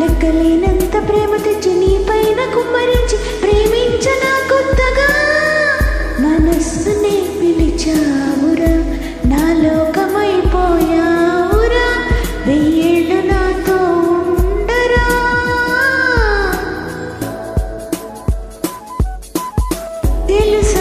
లెక్కలేనంత ప్రేమ తెచ్చి నీ పైన కుమ్మరించి ప్రేమించ నా కొత్తగా. మనస్సునే పిలిచావురా నా లోకమైపోయావురా వెయ్యేళ్ళు నాతో ఉండరా. తెలుసు